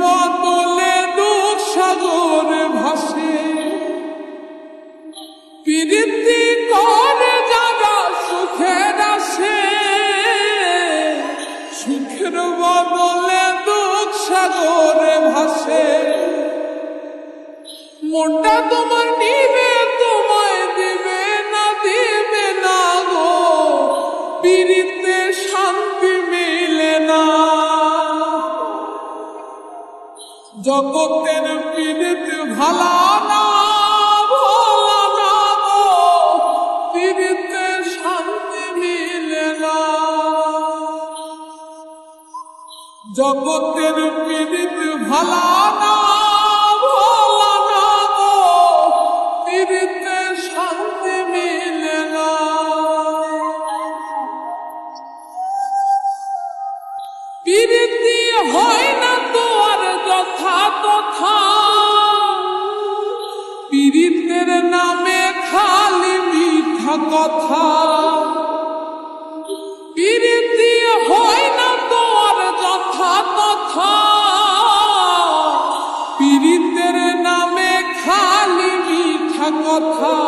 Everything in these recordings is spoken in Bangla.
বদলে দুঃখ সাগরে ভাসে। পীড়িতি করে যারা সুখের আসে, সুখের বদলে দুঃখ সাগরে ভাসে। মনটা তোমার নিবে, তোমায় দিবে না দিবে না গো। পীড়িতে জগতের পীড়িত ভালা না ভালা না। পীড়িতে শান্তি মিলে না। পীড়িত শান্তি হয় না তো আর যথা তথা। পীড়িতের নামে খালি মিঠা কথা। পীড়িতি হয় না তো আর যথা তথা। পীড়িতের নামে খালি মিঠা কথা।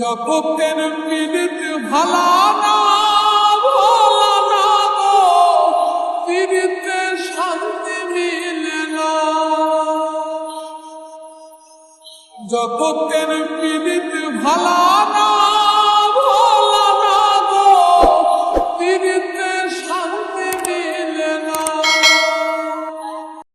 জগতের পীড়িত? ভালা না ভালা না শান্তি মিলে না। জগতের পীড়িত? ভালা না